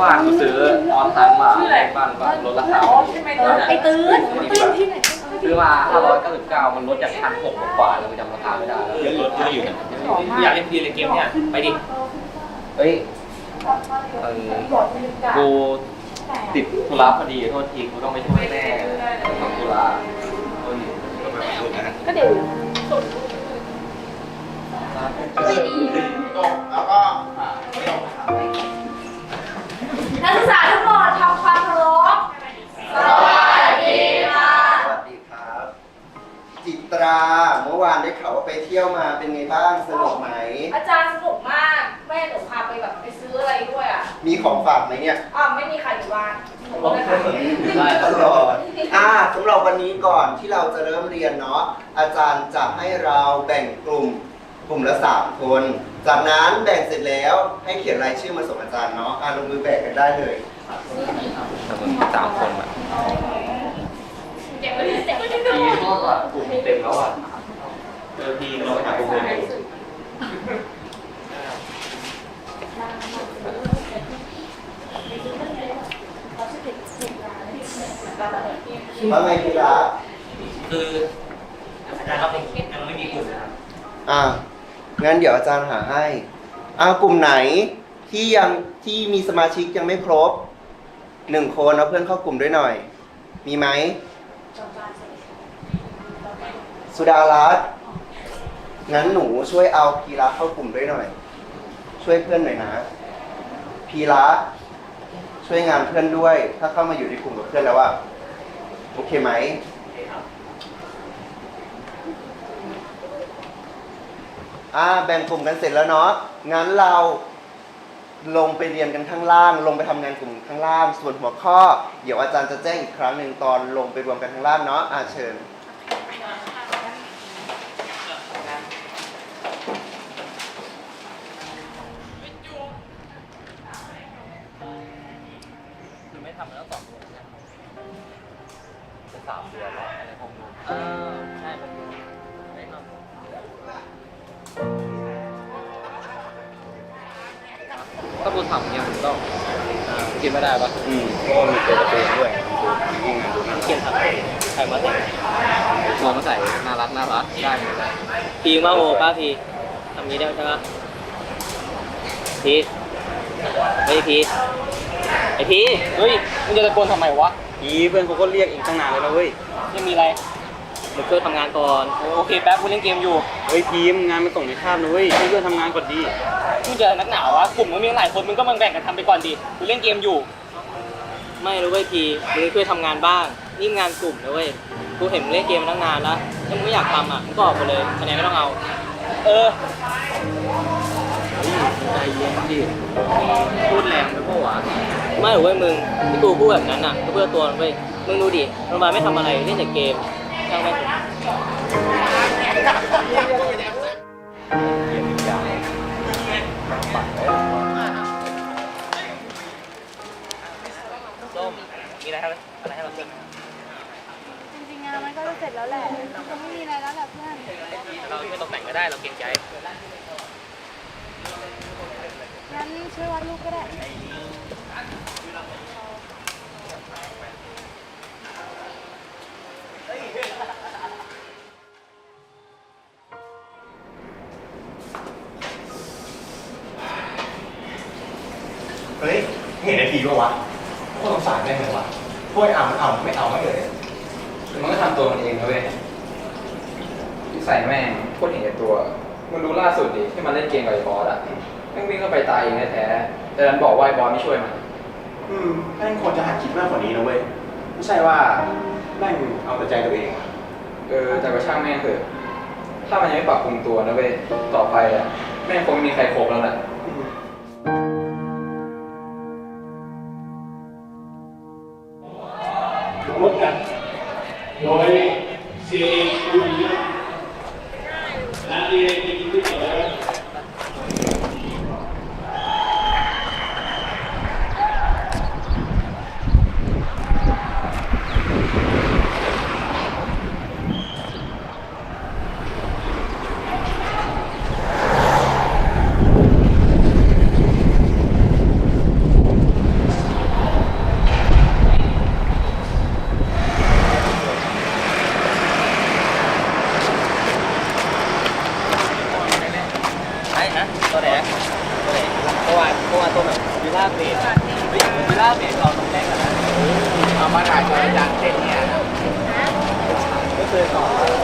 วานกูซื้อออนไลน์มาบ้านบ้านลดราคาไอ้ตื้นตื้นที่ไหนซื้อมา 599 มันลดจากพันหกกว่าแล้วกูจำราคาไม่ได้แล้วเยอะเยอะอยู่นะอยากเล่นพีเลยเกมเนี่ย ไปดิ เฮ้ยเออกูติดธุระพอดีโทษทีกูต้องไปช่วยแม่ทำธุระเฮ้ยก็เดี๋ยวแล้ว ฝากไหมเนี่ยอ่าไม่มีใครอยู่บ้านหนูก็เลยขายได้ตลอดอ่าสำหรับวันนี้ก่อนที่เราจะเริ่มเรียนเนาะอาจารย์จะให้เราแบ่งกลุ่มกลุ่มละสามคน จากนั้นแบ่งเสร็จแล้วให้เขียนรายชื่อมาส่งอาจารย์เนาะอ่าลงมือแบ่งกันได้เลยแต่มึงสามคนอะเจ็บไปเลยเจ็บไปเลยทีมก็แบบกลุ่มเต็มแล้วอะเจอพีเราไปหาพวกเพื่อน ว่าไงพี่รักคืออาจารย์ครับยังไม่มีกลุ่มนะครับอ่างั้นเดี๋ยวอาจารย์หาให้อ่ากลุ่มไหนที่ยังที่มีสมาชิกยังไม่ครบหนึ่งคนเอาเพื่อนเข้ากลุ่มด้วยหน่อย มีไหมสุดารัตน์งั้นหนูช่วยเอาพีระเข้ากลุ่มด้วยหน่อย ช่วยเพื่อนหน่อยนะ พีระช่วยงานเพื่อนด้วย ถ้าเข้ามาอยู่ในกลุ่มกับเพื่อนแล้วอะโอเคไหมอ่าแบ่งกลุ่มกันเสร็จแล้วเนาะ งั้นเราลงไปเรียนกันข้างล่าง ลงไปทำงานกลุ่มข้างล่าง ส่วนหัวข้อ เดี๋ยวอาจารย์จะแจ้งอีกครั้งหนึ่งตอนลงไปรวมกันข้างล่างเนาะอาเชิญไม่ทำแล้วสอง สามเดือนแล้วในห้องนู้นเออใช่ผมไม่ทำถ้ากูทำเนี่ยมึงต้องกินไม่ได้ปะอืมเพราะว่ามีตัวการะตูนด้วยเขียนทักใครมาใส่ตัวมาใส่น่ารักน่ารักได้หมพีมาโอป้าพีทำนี้ได้ใช่ปะพีเฮ้ยพีไอพีเฮ้ยมึงจะตะโกนทำไมวะ พีเพื่อนเขาก็เรียกอีกตั้งนานแล้วนะเว้ยยังมีอะไรมึงช่วยทำงานก่อน โอเคแป๊บกูเล่นเกมอยู่เฮ้ยพีมงานมันส่งในคาบนะเว้ยช่วยเพื่อนทำงานก่อนดีมึงจะนักหนาวะกลุ่มมึงมีหลายคนมึงก็มาแบ่งกันทำไปก่อนดิกูเล่นเกมอยู่ ไม่รู้เว้ยพีมึงช่วยทำงานบ้างนี่งานกลุ่มนะเว้ยกูเห็นมึงเล่นเกมมาตั้งนานแล้วถ้ามึงไม่อยากทำอะมึงก็ออกไปเลยคะแนนไม่ต้องเอา เออใจเย็นดิพูดแรงไปปะวะ ไม่หรอกเว้ยมึงที่กูพูดแบบนั้นอะก็เพื่อตัวมันเว้ยมึงดูดิโรงพยาบาลไม่ทำอะไรเล่นแต่เกมช่างแม่งเถอะเย็นจังปัดเลยส้มมีอะไรให้อะไรให้เรากินจริงๆงานมันก็จะเสร็จแล้วแหละคงไม่มีอะไรแล้วแหละเพื่อน เราช่วยตกแต่งก็ได้เราเกรงใจ งั้นช่วยวาดรูปก็ได้ เห็นไอ้พีป่าวะโคตรสงสารแม่งเลยวะพวกไอ้อ่ำมันเอาไม่เอาไม่เลยมันก็ทำตัวมันเองนะเว้ยนิสัยแม่งโคตรเห็นแก่ตัว มันรู้ล่าสุดดิที่มันเล่นเกมกับไอ้บอสอะแม่งวิ่งเข้าไปตายเองแท้ๆแต่ดันบอกว่าไอ้บอสไม่ช่วยมัน อืมแม่งควรจะหัดคิดมากกว่านี้นะเว้ย ไม่ใช่ว่าแม่งเอาแต่ใจตัวเองอะเออแต่ก็ช่างแม่งเถอะถ้ามันยังไม่ปรับปรุงตัวนะเว้ยต่อไปอะแม่งคงไม่มีใครครบแล้วแหละ ร่วมกันโดย CAU และ DAT ที่เกิด เบสเฮ้ยเวลาเบสเราต้องแรกกันนะเอามาถ่ายจอจังเต้นเนี่ยก็เคยสอน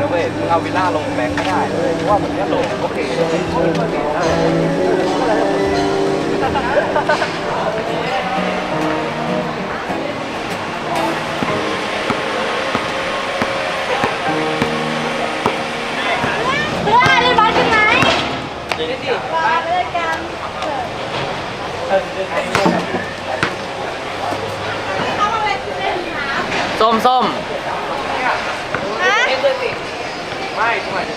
นะเว้ยมึงเอาวิลล่าลงแบงค์ก็ได้เลยเพราะว่าผมเนี่ยลงโอเคเลยเพื่อนเล่นบอลกันไหมเล่นดิบอลเล่นกันส้มส้ม ฮะ ไม่จังหวะจะการ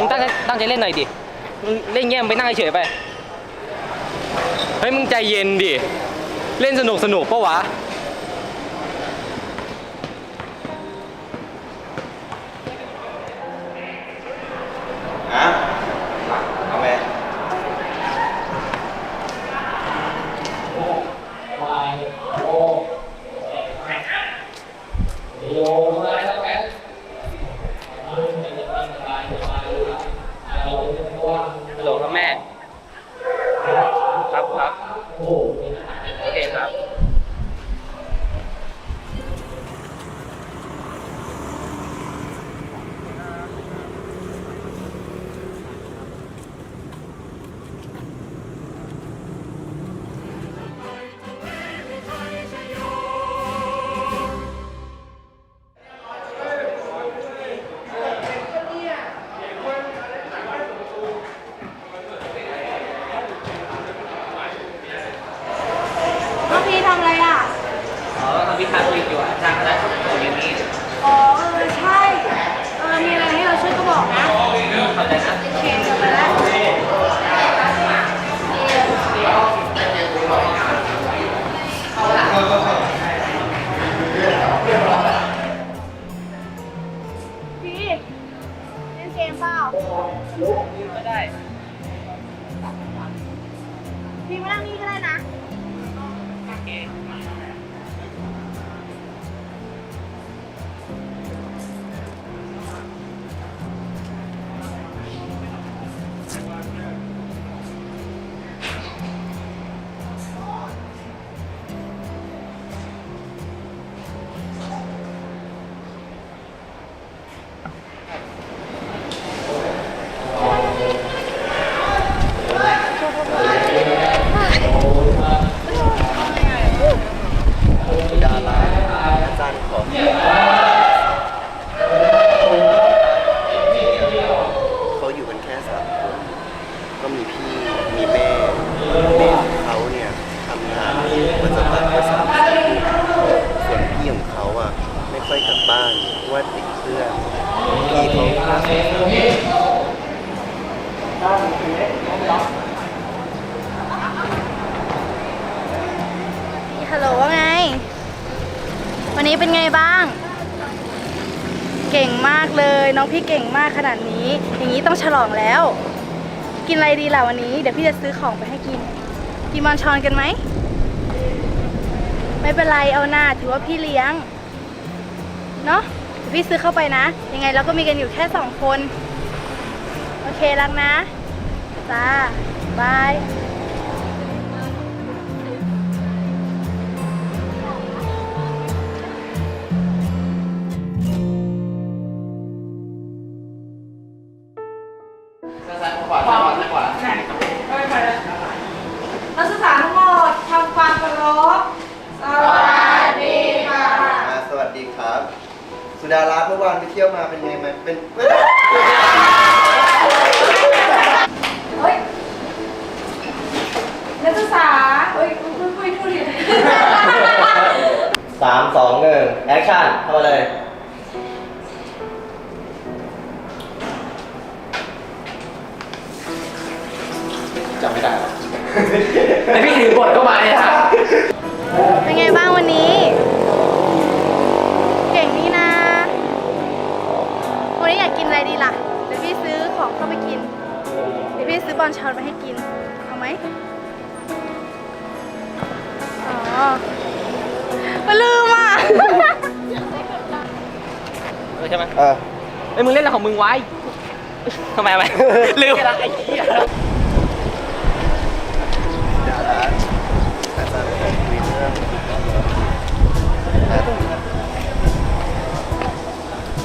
มึงตั้งใจตั้งใจเล่นหน่อยดิ มึงเล่นเงี้ยมงไปนั่งเฉยไป เฮ้ยมึงใจเย็นดิ เล่นสนุกสนุกปะวะ พี่เขาน่าสงฮัลโหลว่าไง วันนี้เป็นไงบ้าง เก่งมากเลย น้องพี่เก่งมากขนาดนี้ อย่างนี้ต้องฉลองแล้ว กินอะไรดีล่ะวันนี้ เดี๋ยวพี่จะซื้อของไปให้กิน กินมอนชอนกันไหม ไม่เป็นไรเอาหน้าถือว่าพี่เลี้ยง เนาะ พี่ซื้อเข้าไปนะ ยังไงเราก็มีกันอยู่แค่สองคน โอเครักนะ จ้า บาย สามสองหนึ่งแอคชั่นเข้ามาเลย จำไม่ได้หรอกแต่พี่ถือบทเข้ามาเนี่ยครับเป็นไงบ้างวันนี้ เก่งนี่นะ วันนี้อยากกินอะไรดีล่ะ เดี๋ยวพี่ซื้อของเข้าไปกิน เดี๋ยวพี่ซื้อบอลชอนมาให้กิน เอาไหมอ๋อ มาลืมอะ เออใช่ไหมเออเอ้ยมึงเล่นอะไรของมึงไว้ทำไมไหมลืมไอ้เหี้ยดาราอาจารย์คุยเรื่อง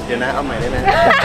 เดี๋ยวนะ เอาใหม่ได้ไหมหนูยืมตลอด